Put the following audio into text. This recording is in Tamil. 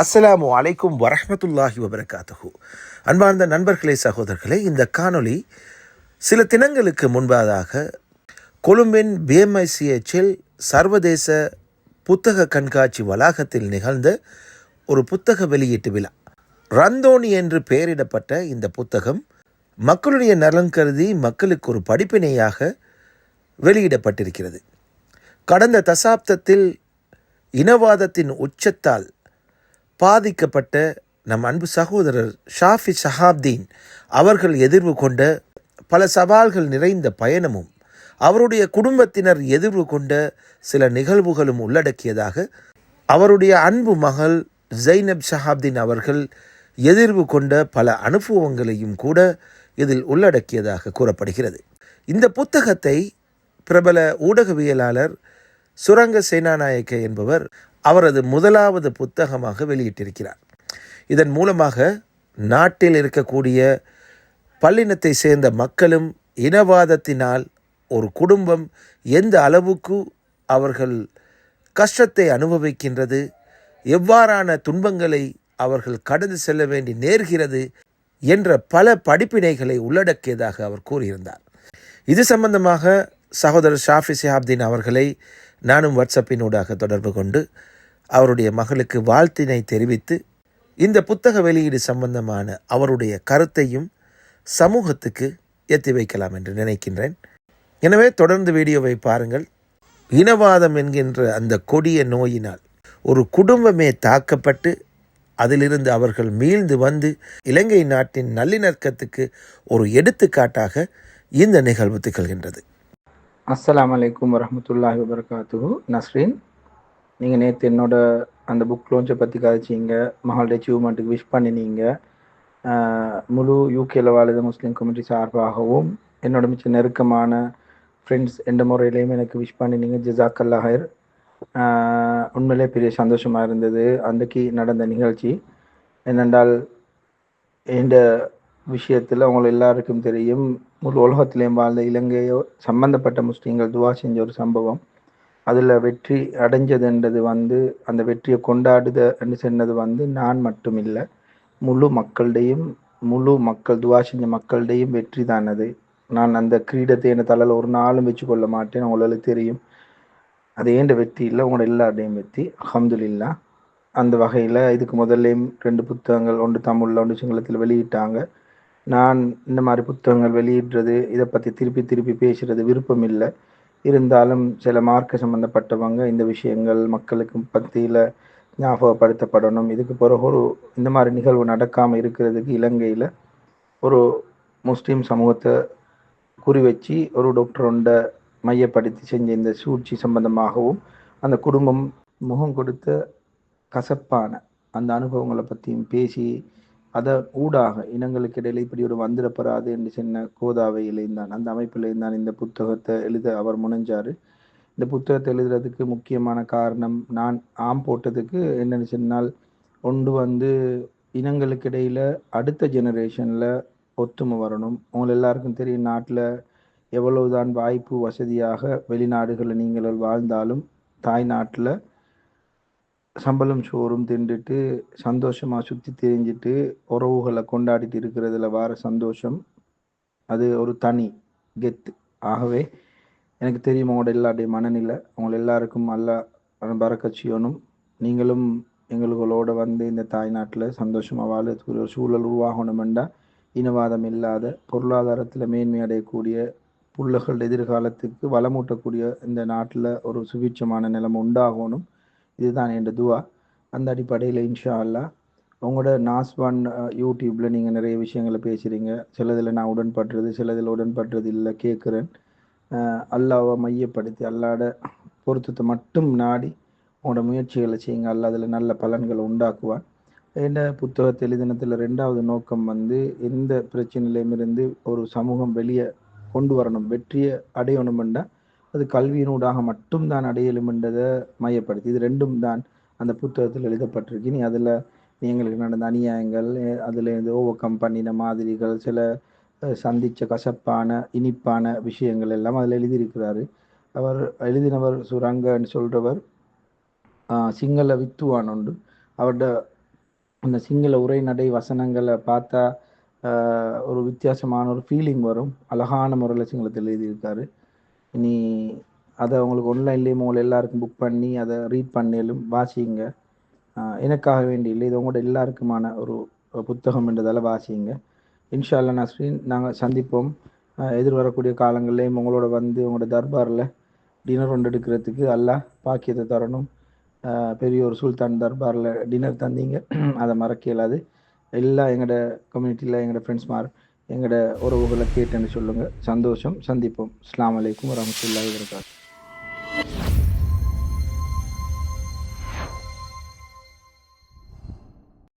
அஸ்ஸலாமு அலைக்கும் வரஹமத்துல்லாஹி வபரகாத்துஹு. அன்பார்ந்த நண்பர்களே சகோதரர்களே இந்த காணொளி சில தினங்களுக்கு முன்பதாக கொழும்பின் பிஎம்ஐசிஎச்சில் சர்வதேச புத்தக கண்காட்சி வளாகத்தில் நிகழ்ந்த ஒரு புத்தக வெளியீட்டு விழா. ரந்தோனி என்று பெயரிடப்பட்ட இந்த புத்தகம் மக்களுடைய நலன் கருதி மக்களுக்கு ஒரு படிப்பினையாக வெளியிடப்பட்டிருக்கிறது. கடந்த தசாப்தத்தில் இனவாதத்தின் உச்சத்தால் பாதிக்கப்பட்ட நம் அன்பு சகோதரர் ஷாஃபி ஷஹாப்தீன் அவர்கள் எதிர்வு கொண்ட பல சவால்கள் நிறைந்த பயணமும் அவருடைய குடும்பத்தினர் எதிர்வு கொண்ட சில நிகழ்வுகளும் உள்ளடக்கியதாக அவருடைய அன்பு மகள் ஜைனப் ஷஹாப்தீன் அவர்கள் எதிர்வு கொண்ட பல அனுபவங்களையும் கூட இதில் உள்ளடக்கியதாக கூறப்படுகிறது. இந்த புத்தகத்தை பிரபல ஊடகவியலாளர் சுரங்க சேனாநாயக்க என்பவர் அவரது முதலாவது புத்தகமாக வெளியிட்டிருக்கிறார். இதன் மூலமாக நாட்டில் இருக்கக்கூடிய பல்லினத்தை சேர்ந்த மக்களும் இனவாதத்தினால் ஒரு குடும்பம் எந்த அளவுக்கு அவர்கள் கஷ்டத்தை அனுபவிக்கின்றது எவ்வாறான துன்பங்களை அவர்கள் கடந்து செல்ல வேண்டி நேர்கிறது என்ற பல படிப்பினைகளை உள்ளடக்கியதாக அவர் கூறியிருந்தார். இது சம்பந்தமாக சகோதரர் ஷாஃபி சிஹாப்தீன் அவர்களை நானும் வாட்ஸ்அப்பினூடாக தொடர்பு கொண்டு அவருடைய மகளுக்கு வாழ்த்தினை தெரிவித்து இந்த புத்தக வெளியீடு சம்பந்தமான அவருடைய கருத்தையும் சமூகத்துக்கு எத்தி வைக்கலாம் என்று நினைக்கின்றேன். எனவே தொடர்ந்து வீடியோவை பாருங்கள். இனவாதம் என்கின்ற அந்த கொடிய நோயினால் ஒரு குடும்பமே தாக்கப்பட்டு அதிலிருந்து அவர்கள் மீழ்ந்து வந்து இலங்கை நாட்டின் நல்லிணக்கத்துக்கு ஒரு எடுத்துக்காட்டாக இந்த நிகழ்வு திகழ்கின்றது. அஸ்லாம் அலைக்கும் வரமத்துல்லாஹி வபரகாத்துஹு. நஸ்ரீன் நீங்கள் நேற்று என்னோட அந்த புக் லான்ச்சை பற்றி கதைச்சிங்க மகளுடைய அச்சீவ்மெண்ட்டுக்கு விஷ் பண்ணினீங்க. முழு யூகேல வாழுத முஸ்லீம் கம்யூனிட்டி சார்பாகவும் என்னோட மிச்ச நெருக்கமான ஃப்ரெண்ட்ஸ் எந்த முறையிலையும் எனக்கு விஷ் பண்ணினீங்க. ஜிசாக்கல்லா ஹைர். உண்மையிலே பெரிய சந்தோஷமாக இருந்தது. அன்றைக்கு நடந்த நிகழ்ச்சி. என்னென்றால் இந்த விஷயத்தில் உங்களை எல்லாருக்கும் தெரியும். முழு உலகத்திலையும் வாழ்ந்த இலங்கையோ சம்பந்தப்பட்ட முஸ்லீம்கள் துவா செஞ்ச ஒரு சம்பவம். அதில் வெற்றி அடைஞ்சதுன்றது வந்து அந்த வெற்றியை கொண்டாடுதன்னு சொன்னது வந்து நான் மட்டும் இல்லை முழு மக்களுடையும் முழு மக்கள் துவா செஞ்ச மக்களிடையும் வெற்றி தான் அது. நான் அந்த கிரீடத்தை என் தலையில் ஒரு நாளும் வச்சு கொள்ள மாட்டேன். உங்களுக்கு தெரியும். அது ஏண்ட வெற்றி இல்லை உங்களோட எல்லாருடையும் வெற்றி. அஹமதுல்லா அந்த வகையில் இதுக்கு முதல்லையும் ரெண்டு புத்தகங்கள் ஒன்று தமிழில் ஒன்று சிங்களத்தில் வெளியிட்டாங்க. நான் இந்த மாதிரி புத்தகங்கள் வெளியிடுறது இதை பற்றி திருப்பி திருப்பி பேசுறது விருப்பம் இல்லை. இருந்தாலும் சில மார்க்க சம்பந்தப்பட்டவங்க இந்த விஷயங்கள் மக்களுக்கு பத்தியில் ஞாபகப்படுத்தப்படணும். இதுக்கு பிறகு ஒரு இந்த மாதிரி நிகழ்வு நடக்காமல் இருக்கிறதுக்கு இலங்கையில் ஒரு முஸ்லீம் சமூகத்தை குறி வச்சு ஒரு டாக்டர் ஒண்ட மையப்படுத்தி செஞ்ச இந்த சூழ்ச்சி சம்பந்தமாகவும் அந்த குடும்பம் முகம் கொடுத்த கசப்பான அந்த அனுபவங்களை பற்றியும் பேசி அதை ஊடாக இனங்களுக்கு இடையில இப்படி ஒரு வந்துடப்படாது என்று சென்ன கோதாவை இழைந்தான் அந்த அமைப்பிலேருந்தான் இந்த புத்தகத்தை எழுத அவர் முனைஞ்சாரு. இந்த புத்தகத்தை எழுதுறதுக்கு முக்கியமான காரணம் நான் ஆம் போட்டதுக்கு என்னென்னு சொன்னால் ஒன்று வந்து இனங்களுக்கு இடையில அடுத்த ஜெனரேஷனில் ஒத்துமை வரணும். உங்களை எல்லாருக்கும் தெரியும் நாட்டில் எவ்வளவுதான் வாய்ப்பு வசதியாக வெளிநாடுகளில் நீங்கள் வாழ்ந்தாலும் தாய்நாட்டில் சம்பளம் சோறும் தின்றுட்டு சந்தோஷமா சுற்றி தெரிஞ்சுட்டு உறவுகளை கொண்டாடிட்டு இருக்கிறதுல வர சந்தோஷம். அது ஒரு தனி கெத்து. ஆகவே எனக்கு தெரியும் உங்களோட எல்லாருடைய மனநிலை. உங்களை எல்லாருக்கும் அல்லா பறக்கச்சியனும் நீங்களும் எங்களோட வந்து இந்த தாய்நாட்டில் சந்தோஷமாக வாழறதுக்கு ஒரு சூழல் உருவாகணுமெண்டா இனவாதம் இல்லாத பொருளாதாரத்தில் மேன்மை அடையக்கூடிய பிள்ளைகள் எதிர்காலத்துக்கு வளமூட்டக்கூடிய இந்த நாட்டில் ஒரு சுபீட்சமான நிலைமை உண்டாகணும். இதுதான் என் துவா அந்த அடிப்படையில் இன்ஷா அல்லா உங்களோட நாஸ்வான் யூடியூப்பில் நீங்கள் நிறைய விஷயங்களை பேசுகிறீங்க சிலதில் நான் உடன்படுறது சிலதில் உடன்படுறது இல்லை கேட்குறேன் அல்லாவை மையப்படுத்தி அல்லாட பொருத்தத்தை மட்டும் நாடி உங்களோட முயற்சிகளை செய்யுங்க. அல்ல அதில் நல்ல பலன்களை உண்டாக்குவான். என்ன புத்தகத்தை எழுதினத்தில் ரெண்டாவது நோக்கம் வந்து எந்த பிரச்சனையிலுமிருந்து ஒரு சமூகம் வெளியே கொண்டு வரணும். வெற்றியை அடையணுமெண்டா அது கல்வியினூடாக மட்டும்தான் அடையலும் என்றதை மையப்படுத்தி இது ரெண்டும் தான் அந்த புத்தகத்தில் எழுதப்பட்டிருக்கு. நீ அதில் எங்களுக்கு நடந்த அநியாயங்கள் அதில் இருந்து ஓவர் கம் பண்ணின மாதிரிகள் சில சந்தித்த கசப்பான இனிப்பான விஷயங்கள் எல்லாம் அதில் எழுதியிருக்கிறாரு. அவர் எழுதினவர் சுரங்கன்னு சொல்கிறவர் சிங்கள வித்துவான் உண்டு. அவரோட அந்த சிங்கள உரைநடை வசனங்களை பார்த்தா ஒரு வித்தியாசமான ஒரு ஃபீலிங் வரும். அழகான முறையில் சிங்களத்தில் எழுதியிருக்காரு. இனி அதை உங்களுக்கு ஒன்லைன்லேயும் உங்களை எல்லாருக்கும் புக் பண்ணி அதை ரீட் பண்ணிலும் வாசிங்க. எனக்காக வேண்டி இல்லை இது உங்களோட எல்லாருக்குமான ஒரு புத்தகம் என்றதால் வாசிங்க. இன்ஷா அல்லா நஸ்ரீன் நாங்கள் சந்திப்போம். எதிர்வரக்கூடிய காலங்கள்லேயும் உங்களோட வந்து உங்களோட தர்பாரில் டின்னர் ஒன்று எடுக்கிறதுக்கு அல்லாஹ் பாக்கியத்தை தரணும். பெரிய ஒரு சுல்தான் தர்பாரில் டின்னர் தந்தீங்க. அதை மறக்க இயலாது. எல்லா எங்களோட கம்யூனிட்டியில் எங்களோட ஃப்ரெண்ட்ஸ்மார் எங்களோட உறவுகளை கேட்டேன்னு சொல்லுங்கள் சந்தோஷம். சந்திப்போம். அஸ்லாம் வலைக்கம் வரமத்துல்லாஹ் வரகாத்து